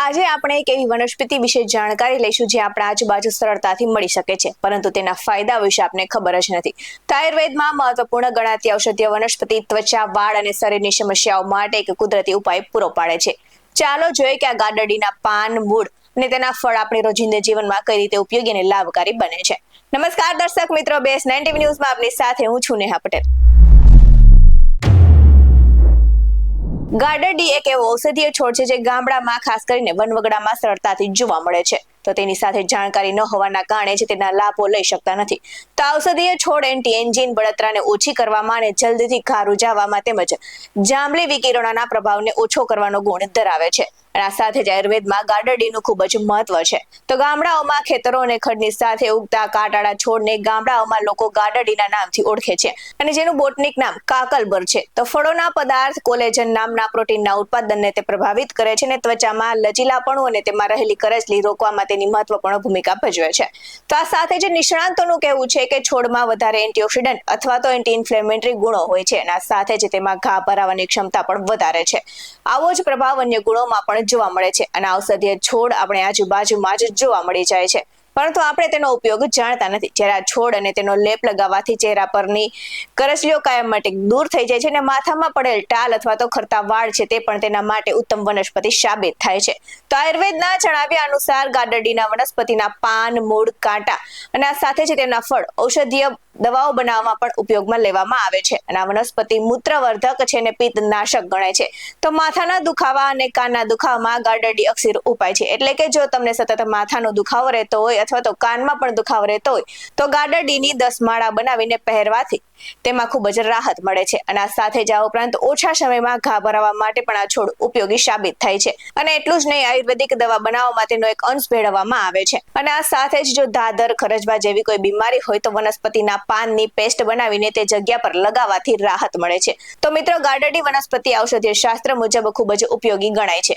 આજે આપણે એક એવી વનસ્પતિ વિશે જાણકારી લઈશું જે આપણા આજુબાજુ સરળતાથી મળી શકે છે, પરંતુ તેના ફાયદા વિશે આપને ખબર જ નથી. આયુર્વેદમાં મહત્વપૂર્ણ ગણાતી ઔષધીય વનસ્પતિ ત્વચા, વાળ અને શરીરની સમસ્યાઓ માટે એક કુદરતી ઉપાય પૂરો પાડે છે. ચાલો જોઈએ કે આ ગાડડીના પાન, મૂળ અને તેના ફળ આપણી રોજિંદા જીવનમાં કઈ રીતે ઉપયોગી અને લાભકારી બને છે. નમસ્કાર દર્શક મિત્રો, બેસ નાઇન ન્યૂઝમાં આપની સાથે હું છું નેહા પટેલ. ગાર્ડરડી એક એવો ઔષધીય છોડ છે જે ગામડામાં, ખાસ કરીને વનવગડામાં સરળતાથી જોવા મળે છે. તો તેની સાથે જાણકારી ન હોવાના કારણે જ તેના લાભો લઈ શકતા નથી. તો ઔષધીય છોડ એન્ટી એન્જિન બળતરાને ઓછી કરવામાં અને જલ્દીથી ઘાર ઉજાવવામાં તેમજ જાંબલી વિકિરણોના પ્રભાવને ઓછો કરવાનો ગુણ ધરાવે છે. આ સાથે જ આયુર્વેદમાં ગાર્ડરડીનું ખૂબ જ મહત્વ છે. તો ગામડાઓમાં ખેતરો અને ખડની સાથે ઉગતા કાટાળા છોડને ગામડાઓમાં લોકો ગાર્ડરડીના નામથી ઓળખે છે. અને જેનું બોટનિક નામ કાકલબર છે. તો ફળોના પદાર્થ કોલેજન નામના પ્રોટીનના ઉત્પાદનને તે પ્રભાવિત કરે છે અને ત્વચામાં લચીલાપણું અને તેમાં રહેલી કરચલી રોકવામાં તેની મહત્વપૂર્ણ ભૂમિકા ભજવે છે. તો આ સાથે જે નિષ્ણાંતોનું કહેવું છે કે છોડમાં વધારે એન્ટીઓક્સિડન્ટ અથવા તો એન્ટી ઇન્ફ્લેમેટરી ગુણો હોય છે અને સાથે જ તેમાં ઘા ભરાવાની ક્ષમતા પણ વધારે છે. આવો જ પ્રભાવ અન્ય ગુણોમાં પણ જોવા મળે છે અને ઔષધીય છોડ આપણે આજુબાજુમાં જ જોવા મળી જાય છે. પરંતુ આપણે તેનો ઉપયોગ જાણતા નથી. જ્યારે આ છોડ અને તેનો લેપ લગાવવાથી ચહેરા પરની કરસલીઓ કાયમ માટે દૂર થઈ જાય છે અને માથામાં પડેલ ટાલ અથવા તો ખરતા વાળ છે તે પણ તેના માટે ઉત્તમ વનસ્પતિ સાબિત થાય છે. તો આયુર્વેદના જણાવ્યા અનુસાર ગાડડીના વનસ્પતિના પાન, મૂળ, કાંટા અને આ સાથે જ તેના ફળ ઔષધીય દવાઓ બનાવવામાં પણ ઉપયોગમાં લેવામાં આવે છે અને આ વનસ્પતિ મૂત્રવર્ધક છે અને પિત્તનાશક ગણાય છે. તો માથાના દુખાવા અને કાનના દુખાવામાં ગાર્ડરડી અક્ષીર ઉપાય છે. એટલે કે જો તમને સતત માથાનો દુખાવો રહેતો હોય અથવા તો કાનમાં પણ દુખાવો રહેતો હોય, તો ગાર્ડરડીની દસ માળા બનાવીને પહેરવાથી તેમાં ખૂબ જ રાહત મળે છે અને આ સાથે જ આ ઉપરાંત ઓછા સમયમાં ઘા ભરાવા માટે પણ આ છોડ ઉપયોગી સાબિત થાય છે. અને એટલું જ નહીં, આયુર્વેદિક દવા બનાવવામાં તેનો એક અંશ ભેળવવામાં આવે છે. અને આ સાથે જ જો દાદર, ખરજવા જેવી કોઈ બીમારી હોય તો વનસ્પતિના પાનની પેસ્ટ બનાવીને તે જગ્યા પર લગાવવાથી રાહત મળે છે. તો મિત્રો ગાર્ડની વનસ્પતિ ઔષધીય શાસ્ત્ર મુજબ ખૂબ જ ઉપયોગી ગણાય છે.